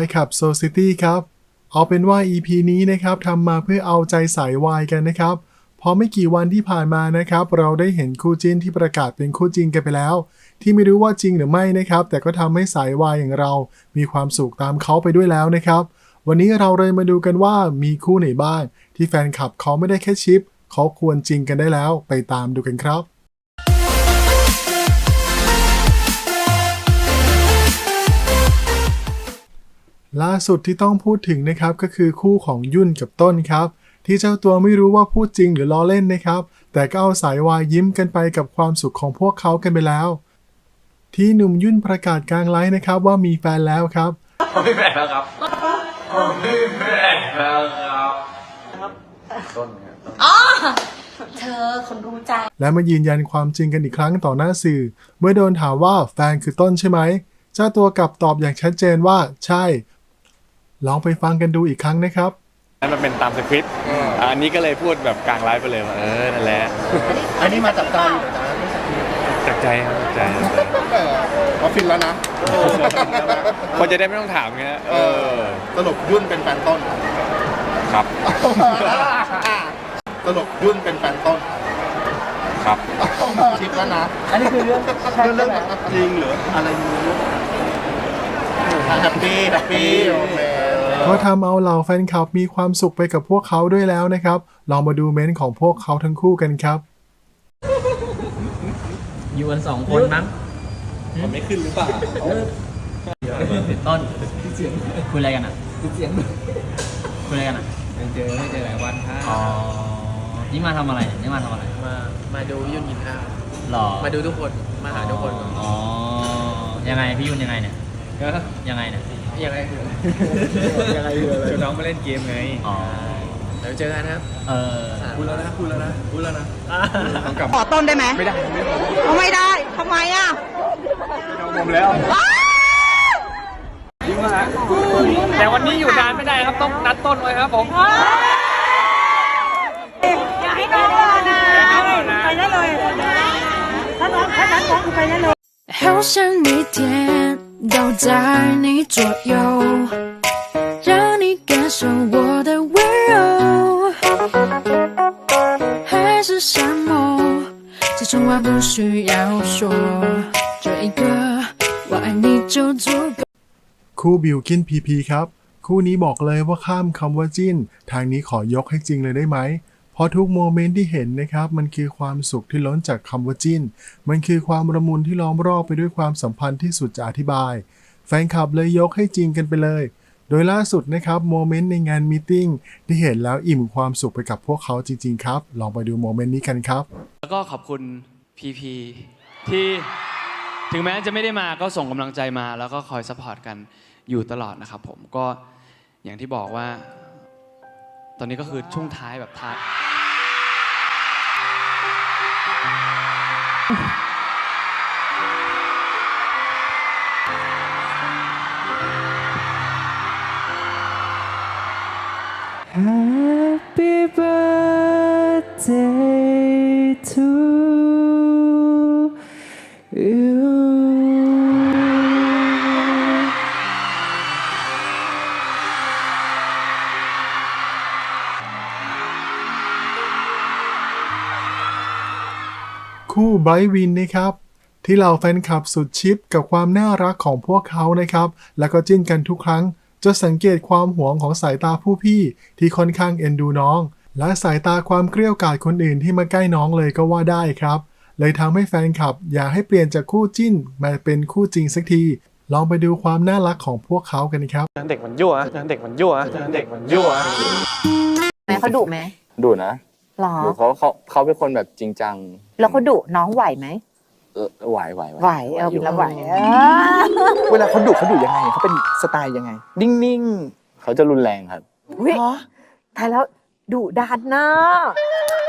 Y ขับ Society ครับ เอาเป็นว่า EP นี้นะครับทำมาเพื่อเอาใจสายวายกันนะครับ พอไม่กี่วันที่ผ่านมานะครับ เราได้เห็นคู่จิ้นที่ประกาศเป็นคู่จริงกันไปแล้ว ที่ไม่รู้ว่าจริงหรือไม่นะครับ แต่ก็ทำให้สายวายอย่างเรา มีความสุขตามเขาไปด้วยแล้วนะครับ วันนี้เราเลยมาดูกันว่ามีคู่ไหนบ้างที่แฟนคลับเขาไม่ได้แค่ชิปเขาควรจริงกันได้แล้วไปตามดูกันครับ ล่าสุดที่ต้องพูดถึงนะครับก็คือคู่ของยุ่นกับต้นครับ ที่เจ้าตัวไม่รู้ว่าพูดจริงหรือล้อเล่นนะครับ แต่ก็เอาสายวายยิ้มกันไปกับความสุขของพวกเขากันไปแล้ว ที่หนุ่มยุ่นประกาศกลางไลฟ์นะครับว่ามีแฟนแล้วครับ ผมมีแฟนแล้วครับผมมีแฟนแล้วครับต้นครับเธอคนรู้ใจ และมายืนยันความจริงกันอีกครั้งต่อหน้าสื่อ เมื่อโดนถามว่าแฟนคือต้นใช่ไหมเจ้าตัวกลับตอบอย่างชัดเจนว่า ใช่ ลองไปฟังกันดูอีกครั้งนะครับ นั่นมันเป็นตามสคริปต์อันนี้ก็เลยพูดแบบกลางไลฟ์ไปเลยว่าเออนั่นแหละอันนี้มาจากใจเหรอจ๊ะจากใจครับจากใจจากใจเออเขาฟินแล้วนะคนจะได้ไม่ต้องถามไงเออสรุปยุ่นเป็นแฟนต้น ครับสรุปยุ่นเป็นแฟนต้นครับคิดแล้วนะ อันนี้คือเรื่องเรื่องจริงหรืออะไรไม่รู้แฮปปี้แฮปปี้โอเค ก็ทำเอาเหล่าแฟนคลับมีความสุขไปกับพวกเขาด้วยแล้วนะครับ ลองมาดูเม้นต์ของพวกเขาทั้งคู่กันครับ อยู่กันสองคนมั้งมันไม่ขึ้นหรือเปล่าต้นคุยอะไรกันอะเสียงคุยอะไรกันอะไม่เจอไม่เจอหลายวันครับอ๋อนี่มาทำอะไรเนี่ยนี่มาทำอะไร มา มาดูยุ่นกินข้าวหรอ มาดูทุกคน มาหาทุกคนอ๋อ ยังไงพี่ยุ่นยังไงเนี่ยยังไงเนี่ย ยังไงคือ ยังไงเลยชวนน้องมาเล่นเกมไง อ๋อ เดี๋ยวเจอกันนะครับ เออ พูดแล้วนะพูดแล้วนะพูดแล้วนะต้องกลับ ขอต้นได้ไหม ไม่ได้ไม่ได้ทำไมอ่ะ น้องมุมแล้ว แต่วันนี้อยู่นานไม่ได้ครับต้องนัดต้นไว้ครับผม อย่าให้น้องรอนานไปได้เลยถ้าน้องถ้าน้องคือไปได้เลย 好想每天 都在你左右，让你感受我的温柔，还是沙漠，这种话不需要说，这一个我爱你就足够。 คู่บิวกินพีพีครับ คู่นี้บอกเลยว่าข้ามคำว่าจิ้น ทางนี้ขอยกให้จริงเลยได้ไหม เพราะทุกโมเมนต์ที่เห็นนะครับ มันคือความสุขที่ล้นจากคำว่าจิ้น มันคือความระมุนที่ล้อมรอบไปด้วยความสัมพันธ์ที่สุดจะอธิบาย แฟนคลับเลยยกให้จริงกันไปเลย โดยล่าสุดนะครับโมเมนต์ในงานมีติ้งที่เห็นแล้วอิ่มความสุขไปกับพวกเขาจริง ๆ ครับ ลองไปดูโมเมนต์นี้กันครับ แล้วก็ขอบคุณพีพีที่ถึงแม้จะไม่ได้มาก็ส่งกำลังใจมา แล้วก็คอยซัพพอร์ตกันอยู่ตลอดนะครับผมก็อย่างที่บอกว่า ตอนนี้ก็คือช่วงท้ายแบบท้าย Happy birthday to you คู่ไบรท์วินนะครับที่เหล่าแฟนคลับสุดชิปกับความน่ารักของพวกเขานะครับ แล้วก็จิ้นกันทุกครั้ง จะสังเกตความหวงของสายตาผู้พี่ที่ค่อนข้างเอ็นดูน้อง และสายตาความเกลี้ยวกล่อมคนอื่นที่มาใกล้น้องเลยก็ว่าได้ครับ เลยทำให้แฟนคลับ อยากให้เปลี่ยนจากคู่จิ้นมาเป็นคู่จริงสักที ลองไปดูความน่ารักของพวกเขากันครับเด็กมันยั่วเด็กมันยั่วเด็กมันยั่วแม่เขาดุไหมดุนะหรอดุเขาเขาเขาเป็นคนแบบจริงจัง แล้วเขาดุน้องไหวไหมเออ ไหวไหวไหวเอออยู่แล้วไหวเออเวลาเขาดุเขาดุยังไงเขาเป็นสไตล์ยังไง นิ่งเขาจะรุนแรงครับอุ๊ยตายแล้วดุดันนะ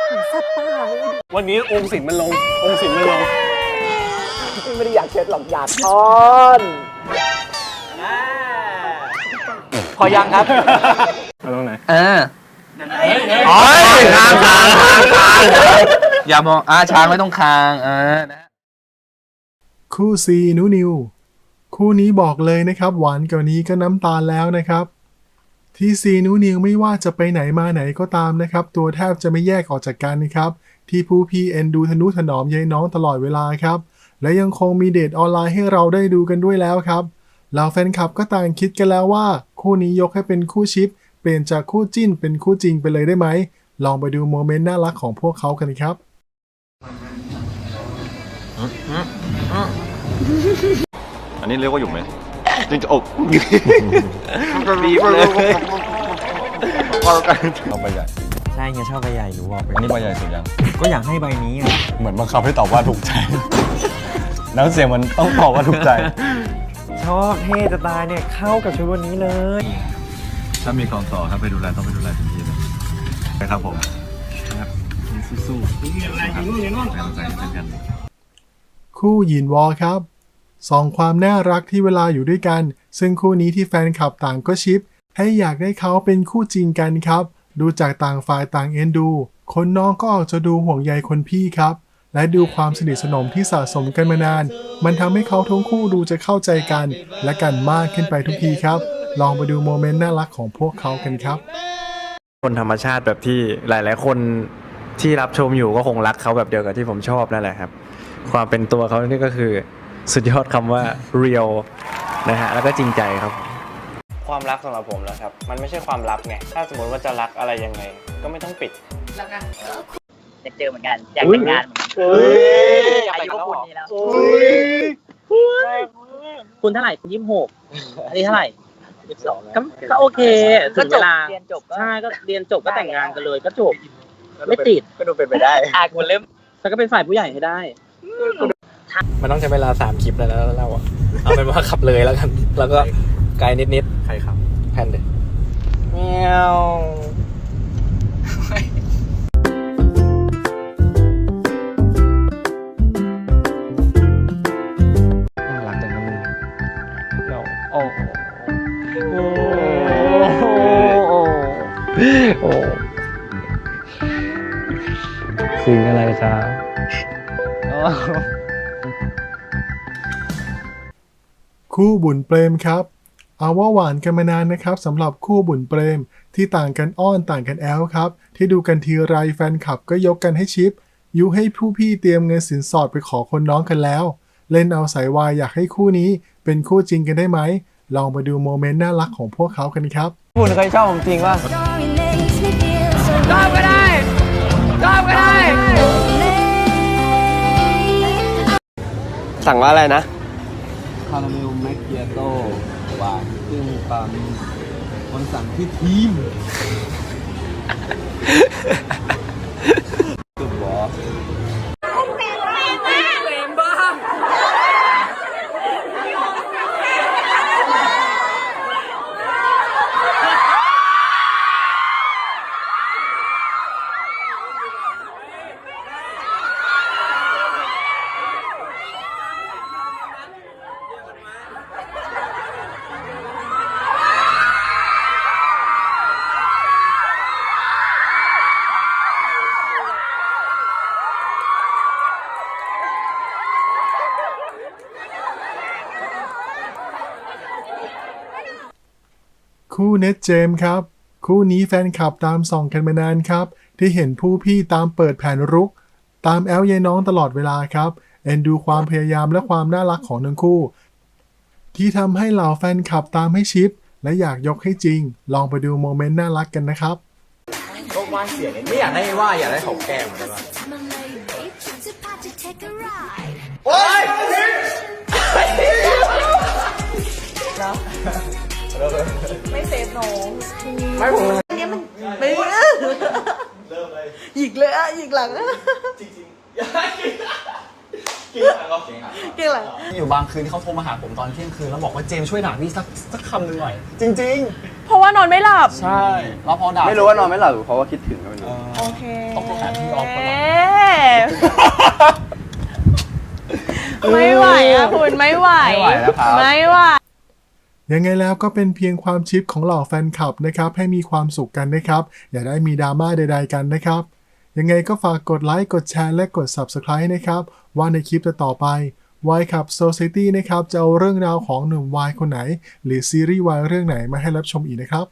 เหมือนสัตว์ป่าเลยวันนี้องค์สินมันลง องค์สินมันลงๆไม่ได้อยากเช็ดหรอกอยากทอนพอยังครับเอาตรงไหนเออโอ้ยคางคางคางคางอย่ามองอาช้างไม่ต้องคางเออนะ คู่ซีนูนิว คู่นี้บอกเลยนะครับ หวานกว่านี้ก็น้ำตาลแล้วนะครับ ที่ซีนูนิวไม่ว่าจะไปไหนมาไหนก็ตามนะครับ ตัวแทบจะไม่แยกออกจากกันนะครับ ที่ผู้พี่เอ็นดูทนุถนอมยายน้องตลอดเวลาครับ และยังคงมีเดทออนไลน์ให้เราได้ดูกันด้วยแล้วครับเหล่าแฟนคลับก็ต่างคิดกันแล้วว่า คู่นี้ยกให้เป็นคู่ชิป เปลี่ยนจากคู่จิ้นเป็นคู่จริงไปเลยได้ไหมลองไปดูโมเมนต์น่ารักของพวกเขากันครับ อันนี้เรียกว่าหยุ่มไหมจริงจะอกบีบเลยเอาไปใหญ่ ใช่เงี้ยชอบใบใหญ่หนูบอกไปอันนี้ใบใหญ่สุดยัง ก็อยากให้ใบนี้อะเหมือนบังคับให้ตอบว่าถูกใจน้ำเสียงมันต้องตอบว่าถูกใจ ชอบเท่จะตายเนี่ยเข้ากับชุดวันนี้เลย ถ้ามีกองต่อครับไปดูแลต้องไปดูแลทันทีเลยนะครับผมนะครับสู้ๆนะครับเป็นกำลังใจให้เช่นกัน คู่หยินวอครับสองความน่ารักที่เวลาอยู่ด้วยกัน ซึ่งคู่นี้ที่แฟนคลับต่างก็ชิป ให้อยากได้เขาเป็นคู่จริงกันครับ ดูจากต่างฝ่ายต่างเอ็นดู คนน้องก็ออกจะดูห่วงใยคนพี่ครับ และดูความสนิทสนมที่สะสมกันมานาน มันทำให้เขาทั้งคู่ดูจะเข้าใจกัน และกันมากขึ้นไปทุกทีครับ ลองไปดูโมเมนต์น่ารักของพวกเขากันครับ คนธรรมชาติแบบที่หลาย ๆ คนที่รับชมอยู่ก็คงรักเขาแบบเดียวกับที่ผมชอบนั่นแหละครับ ความเป็นตัวเขานี่ก็คือสุดยอดคำว่า real นะฮะแล้วก็จริงใจครับ ความรักสำหรับผมนะครับ มันไม่ใช่ความลับไง ถ้าสมมติว่าจะรักอะไรยังไง ก็ไม่ต้องปิดอยากเจอเหมือนกันอยากแต่งงานเหมือนกันอายุก็คุณนี้แล้วคุณเท่าไหร่คุณยี่สิบหกอันนี้เท่าไหร่ยี่สิบสองก็ก็โอเคถึงเวลาเรียนจบใช่ก็เรียนจบก็แต่งงานกันเลยก็จบ ไม่ติดก็ดูเป็นไปได้อะคุณเริ่มแล้วก็เป็นฝ่ายผู้ใหญ่ให้ได้ มันต้องใช้เวลาสามคลิปแล้วนะเราอะเอาเป็นว่าขับเลยแล้วกัน แล้วก็ไกลนิดๆใครขับแพนเดเมียวน่ารักจังนะมึงเราโอ้โหโอ้โหโอ้สิ่งอะไรครับ คู่บุญเปรมครับ เอาว่าหวานกันมานานนะครับสำหรับคู่บุญเปรมที่ต่างกันอ้อนต่างกันแอลครับ ที่ดูกันทีไรแฟนคลับก็ยกกันให้ชิป ยุให้ผู้พี่เตรียมเงินสินสอดไปขอคนน้องกันแล้ว เล่นเอาสายวายอยากให้คู่นี้เป็นคู่จริงกันได้ไหม ลองมาดูโมเมนต์น่ารักของพวกเขากันครับ คุณเคยชอบผมจริงว่าชอบก็ได้ชอบก็ได้ สั่งว่าอะไรนะ คาราเมลแมคเคียโต้หวานครึ่งปั๊มคนสั่งที่ทีมกุบบอส คู่ เน็ตเจมส์ครับ คู่นี้แฟนคลับตามส่องกันมานานครับ ที่เห็นผู้พี่ตามเปิดแผนรุก ตามแอลยายน้องตลอดเวลาครับ เอ็นดูความพยายามและความน่ารักของทั้งคู่ ที่ทำให้เหล่าแฟนคลับตามให้ชิป และอยากยกให้จริง ลองไปดูโมเมนต์น่ารักกันนะครับไม่อยากได้ว่าอยากได้ของแก้มเลยว่า ไม่เซฟน้องไม่ผมเนี่ยมันไม่หยิกเลยอะหยิกหลังอะจริงๆเก่งหลังอยู่บางคืนเขาโทรมาหาผมตอนเที่ยงคืนแล้วบอกว่าเจมส์ช่วยด่าพี่สักสักคำหนึ่งหน่อย จริงเพราะว่านอนไม่หลับๆใช่แล้วพอด่าไม่รู้ว่านอนไม่หลับหรือเพราะว่าคิดถึงก็ไม่รู้โอเคต้องไปหาพี่ออฟก่อนไม่ไหวอะคุณไม่ไหว ไม่ไหวแล้วครับไม่ไหว ยังไงแล้วก็เป็นเพียงความชิปของเหล่าแฟนคลับนะครับ ให้มีความสุขกันนะครับ อย่าได้มีดราม่าใด ๆ กันนะครับ ยังไงก็ฝากกดไลค์กดแชร์และกด Subscribe นะครับ ว่าในคลิปต่อไป Y ขับ Society นะครับ จะเอาเรื่องราวของหนุ่มวายคนไหน หรือซีรีส์วายเรื่องไหนมาให้รับชมอีกนะครับ